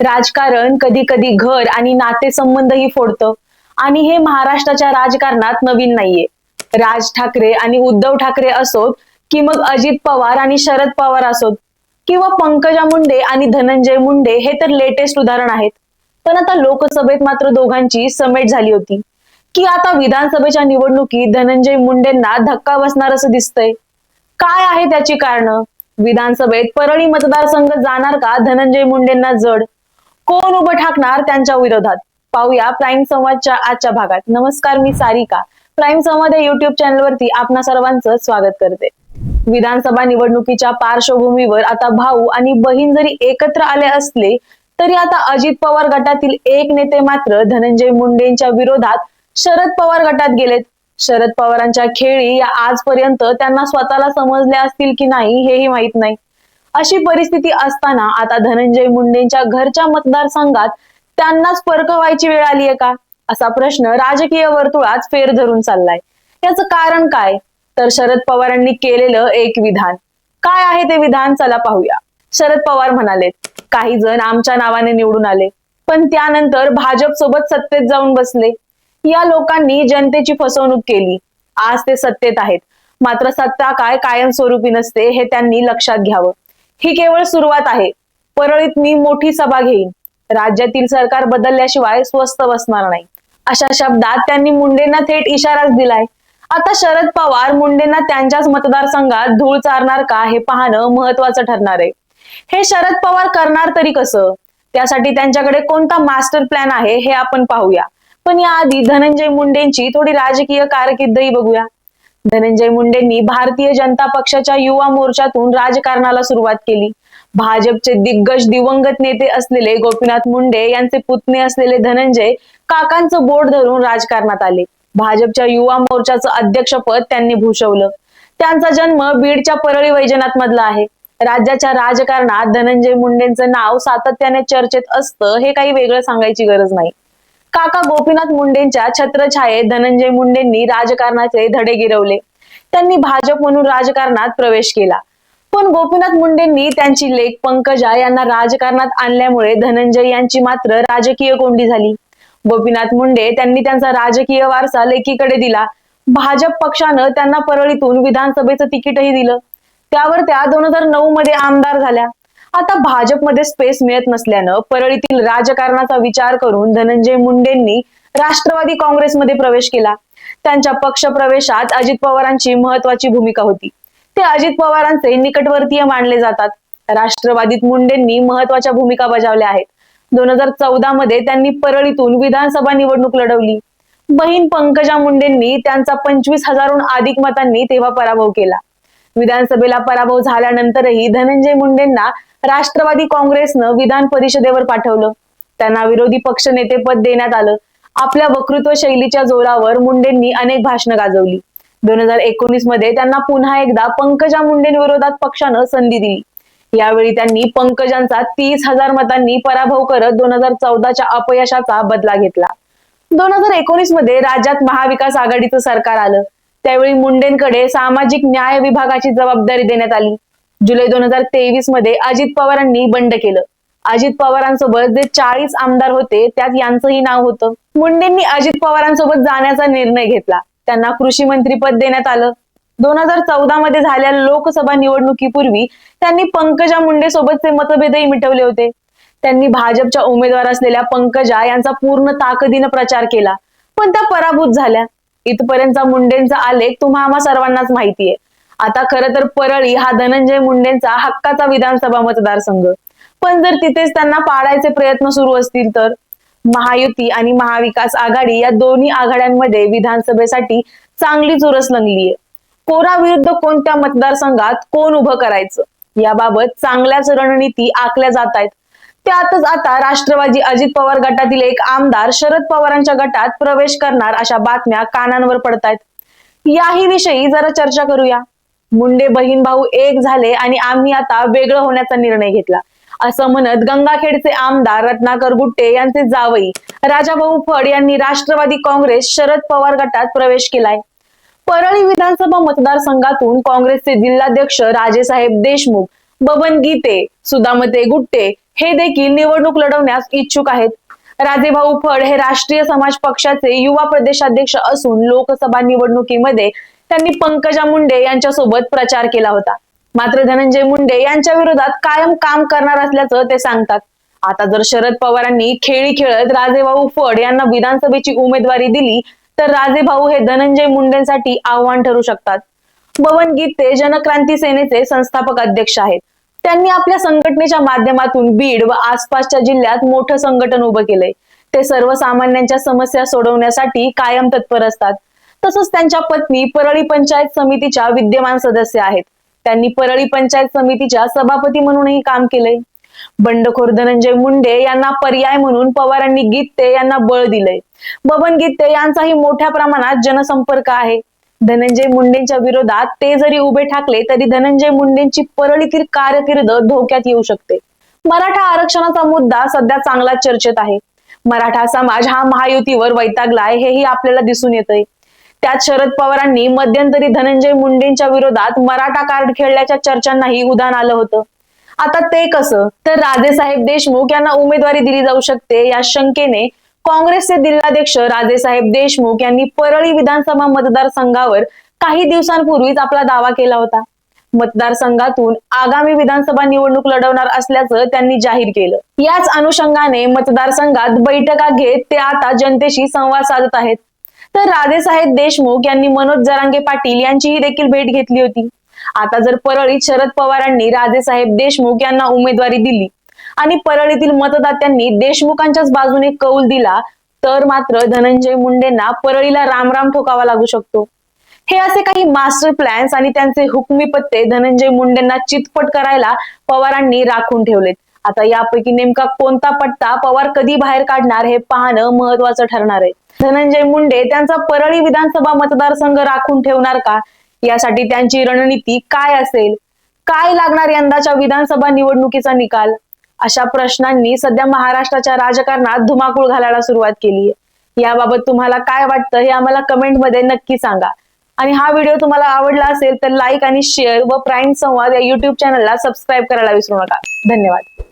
राजकारण कधी कधी घर आणि नातेसंबंधही फोडतं. आणि हे महाराष्ट्राच्या राजकारणात नवीन नाहीये. राज ठाकरे आणि उद्धव ठाकरे असोत की मग अजित पवार आणि शरद पवार असोत किंवा पंकजा मुंडे आणि धनंजय मुंडे हे तर लेटेस्ट उदाहरण आहेत. पण आता लोकसभेत मात्र दोघांची समेट झाली होती. की आता विधानसभेच्या निवडणुकीत धनंजय मुंडेंना धक्का बसणार असं दिसतंय. काय आहे त्याची कारण? विधानसभेत परळी मतदारसंघ जाणार का? धनंजय मुंडेंना जड. कोण उभं ठाकणार त्यांच्या विरोधात? पाहूया प्राईम संवादच्या आजच्या भागात. नमस्कार मी सारिका. प्राईम संवाद या युट्यूब चॅनलवरती आपणा सर्वांचं स्वागत करते. विधानसभा निवडणुकीच्या पार्श्वभूमीवर आता भाऊ आणि बहीण जरी एकत्र आले असले तरी आता अजित पवार गटातील एक नेते मात्र धनंजय मुंडेंच्या विरोधात शरद पवार गटात गेलेत. शरद पवारांच्या खेळी या आजपर्यंत त्यांना स्वतःला समजल्या असतील की नाही हेही माहीत नाही. अशी परिस्थिती असताना आता धनंजय मुंडेंच्या घरच्या मतदारसंघात त्यांनाच परकवायची वेळ आली आहे का? असा प्रश्न राजकीय वर्तुळात फेर धरून चाललाय. त्याचं कारण काय? तर शरद पवारांनी केलेलं एक विधान. काय आहे ते विधान? चला पाहूया. शरद पवार म्हणाले काही जण आमच्या नावाने निवडून आले पण त्यानंतर भाजप सोबत सत्तेत जाऊन बसले. या लोकांनी जनतेची फसवणूक केली. आज ते सत्तेत आहेत. मात्र सत्ता काय कायमस्वरूपी नसते हे त्यांनी लक्षात घ्यावं. ही केवळ सुरुवात आहे. परळीत मी मोठी सभा घेईन. राज्यातील सरकार बदलल्याशिवाय स्वस्त बसणार नाही. अशा शब्दात त्यांनी मुंडेंना थेट इशाराच दिलाय. आता शरद पवार मुंडेंना त्यांच्याच मतदारसंघात धूळ चारणार का हे पाहणं महत्वाचं ठरणार आहे. हे शरद पवार करणार तरी कसं? त्यासाठी त्यांच्याकडे कोणता मास्टर प्लॅन आहे हे आपण पाहूया. पण याआधी धनंजय मुंडेंची थोडी राजकीय कारकिर्दही बघूया. धनंजय मुंडेंनी भारतीय जनता पक्षाच्या युवा मोर्चातून राजकारणाला सुरुवात केली. भाजपचे दिग्गज दिवंगत नेते असलेले गोपीनाथ मुंडे यांचे पुतणे असलेले धनंजय काकांचं बोट धरून राजकारणात आले. भाजपच्या युवा मोर्चाचं अध्यक्षपद त्यांनी भूषवलं. त्यांचा जन्म बीडच्या परळी वैजनाथ मधला आहे. राज्याच्या राजकारणात धनंजय मुंडेंचं नाव सातत्याने चर्चेत असतं हे काही वेगळं सांगायची गरज नाही. काका गोपीनाथ मुंडेंच्या छत्रछायेत धनंजय मुंडेंनी राजकारणाचे धडे गिरवले. त्यांनी भाजप म्हणून राजकारणात प्रवेश केला. पण गोपीनाथ मुंडेंनी त्यांची लेख पंकजा यांना राजकारणात आणल्यामुळे धनंजय यांची मात्र राजकीय कोंडी झाली. गोपीनाथ मुंडे त्यांनी त्यांचा राजकीय वारसा लेकीकडे दिला. भाजप पक्षानं त्यांना परळीतून विधानसभेचं तिकीटही दिलं. त्यावर त्या दोन हजार नऊ मध्ये आमदार झाल्या. आता भाजपमध्ये स्पेस मिळत नसल्यानं परळीतील राजकारणाचा विचार करून धनंजय मुंडेंनी राष्ट्रवादी काँग्रेसमध्ये प्रवेश केला. त्यांच्या पक्ष प्रवेशात अजित पवारांची महत्वाची भूमिका होती. ते अजित पवारांचे निकटवर्तीय मानले जातात. राष्ट्रवादीत मुंडेंनी महत्त्वाच्या भूमिका बजावल्या आहेत. दोन हजार चौदा मध्ये त्यांनी परळीतून विधानसभा निवडणूक लढवली. बहीण पंकजा मुंडेंनी त्यांचा पंचवीस हजारहून अधिक मतांनी तेव्हा पराभव केला. विधानसभेला पराभव झाल्यानंतरही धनंजय मुंडेंना राष्ट्रवादी काँग्रेसनं विधान परिषदेवर पाठवलं. त्यांना विरोधी पक्ष नेतेपद देण्यात आलं. आपल्या वक्तृत्व शैलीच्या जोरावर मुंडेंनी अनेक भाषणं गाजवली. दोन हजार एकोणीसमध्ये त्यांना पुन्हा एकदा पंकजा मुंडेंविरोधात पक्षानं संधी दिली. यावेळी त्यांनी पंकजांचा तीस हजार मतांनी पराभव करत दोन हजार चौदाच्या अपयशाचा बदला घेतला. दोन हजार एकोणीसमध्ये राज्यात महाविकास आघाडीचं सरकार आलं. त्यावेळी मुंडेंकडे सामाजिक न्याय विभागाची जबाबदारी देण्यात आली. जुलै दोन हजार तेवीसमध्ये अजित पवारांनी बंड केलं. अजित पवारांसोबत जे चाळीस आमदार होते त्यात यांचंही नाव होतं. मुंडेंनी अजित पवारांसोबत जाण्याचा निर्णय घेतला. त्यांना कृषी मंत्रीपद देण्यात आलं. दोन हजार चौदा मध्ये झालेल्या लोकसभा निवडणुकीपूर्वी त्यांनी पंकजा मुंडे सोबतचे मतभेदही मिटवले होते. त्यांनी भाजपच्या उमेदवार असलेल्या पंकजा यांचा पूर्ण ताकदीनं प्रचार केला. पण त्या पराभूत झाल्या. इथपर्यंतचा मुंडेंचा आलेख तुम्हा आम्हा सर्वांनाच माहितीये. आता खरं तर परळी हा धनंजय मुंडेंचा हक्काचा विधानसभा मतदारसंघ. पण जर तिथेच त्यांना पाडायचे प्रयत्न सुरू असतील तर? महायुती आणि महाविकास आघाडी या दोन्ही आघाड्यांमध्ये विधानसभेसाठी चांगली चुरस लंगलीये. कोरा विरुद्ध कोणत्या मतदारसंघात कोण उभं करायचं? याबाबत चांगल्याच रणनीती आखल्या जात आहेत त्यातच आता राष्ट्रवादी अजित पवार गटातील एक आमदार शरद पवारांच्या गटात प्रवेश करणार अशा बातम्या कानांवर पडतायत. याही विषयी जरा चर्चा करूया. मुंडे बहीण भाऊ एक झाले आणि आम्ही आता वेगळं होण्याचा निर्णय घेतला. असं म्हणत गंगाखेडचे आमदार रत्नाकर गुट्टे यांचे जावई राजाभाऊ फड यांनी राष्ट्रवादी काँग्रेस शरद पवार गटात प्रवेश केलाय. परळी विधानसभा मतदारसंघातून काँग्रेसचे जिल्हाध्यक्ष राजेसाहेब देशमुख बबन गीते सुदामते गुट्टे हे देखील निवडणूक लढवण्यास इच्छुक आहेत. राजेभाऊ फड हे राष्ट्रीय समाज पक्षाचे युवा प्रदेशाध्यक्ष असून लोकसभा निवडणुकीमध्ये त्यांनी पंकजा मुंडे यांच्यासोबत प्रचार केला होता. मात्र धनंजय मुंडे यांच्या विरोधात कायम काम करणार असल्याचं ते सांगतात. आता जर शरद पवारांनी खेळी खेळत राजेभाऊ फड यांना विधानसभेची उमेदवारी दिली तर राजेभाऊ हे धनंजय मुंडेंसाठी आव्हान ठरू शकतात. बबन गीते जनक्रांती सेनेचे संस्थापक अध्यक्ष आहेत. त्यांनी आपल्या संघटनेच्या माध्यमातून बीड व आसपासच्या जिल्ह्यात मोठं संघटन उभं केलंय. ते सर्वसामान्यांच्या समस्या सोडवण्यासाठी कायम तत्पर असतात. तसंच त्यांच्या पत्नी परळी पंचायत समितीच्या विद्यमान सदस्य आहेत. त्यांनी परळी पंचायत समितीच्या सभापती म्हणूनही काम केलंय. बंडखोर धनंजय मुंडे यांना पर्याय म्हणून पवारांनी गीते यांना बळ दिलंय. बबन गीते यांचाही मोठ्या प्रमाणात जनसंपर्क आहे. धनंजय मुंडेंच्या विरोधात ते जरी उभे ठाकले तरी धनंजय मुंडेंची परळीतील कारकीर्द धोक्यात येऊ शकते. मराठा आरक्षणाचा मुद्दा सध्या चांगला चर्चेत आहे. मराठा समाज हा महायुतीवर वैतागलाय हेही आपल्याला दिसून येतंय. त्यात शरद पवारांनी मध्यंतरी धनंजय मुंडेंच्या विरोधात मराठा कार्ड खेळल्याच्या चर्चांनाही उदाहरण आलं होतं. आता ते कसं? तर राजेसाहेब देशमुख यांना उमेदवारी दिली जाऊ शकते या शंकेने काँग्रेसचे जिल्हाध्यक्ष राजेसाहेब देशमुख यांनी परळी विधानसभा मतदारसंघावर काही दिवसांपूर्वीच आपला दावा केला होता. मतदारसंघातून आगामी विधानसभा निवडणूक लढवणार असल्याचं त्यांनी जाहीर केलं. याच अनुषंगाने मतदारसंघात बैठका घेत ते आता जनतेशी संवाद साधत आहेत. तर राधेसाहेब देशमुख यांनी मनोज जरांगे पाटील यांचीही देखील भेट घेतली होती. आता जर परळीत शरद पवारांनी राधेसाहेब देशमुख यांना उमेदवारी दिली आणि परळीतील मतदात्यांनी देशमुखांच्याच बाजूने कौल दिला तर मात्र धनंजय मुंडेंना परळीला रामराम ठोकावा लागू शकतो. हे असे काही मास्टर प्लॅन्स आणि त्यांचे हुकमी पत्ते धनंजय मुंडेंना चितपट करायला पवारांनी राखून ठेवलेत. आता यापैकी नेमका कोणता पट्टा पवार कधी बाहेर काढणार हे पाहणं महत्वाचं ठरणार आहे. धनंजय मुंडे त्यांचा परळी विधानसभा मतदारसंघ राखून ठेवणार का? यासाठी त्यांची रणनीती काय असेल? काय लागणार यंदाच्या विधानसभा निवडणुकीचा निकाल? अशा प्रश्नांनी सध्या महाराष्ट्राच्या राजकारणात धुमाकूळ घालायला सुरुवात केली आहे याबाबत तुम्हाला काय वाटतं हे आम्हाला कमेंटमध्ये नक्की सांगा. आणि हा व्हिडिओ तुम्हाला आवडला असेल तर लाईक आणि शेअर व प्राईम संवाद या युट्यूब चॅनलला सबस्क्राईब करायला विसरू नका. धन्यवाद.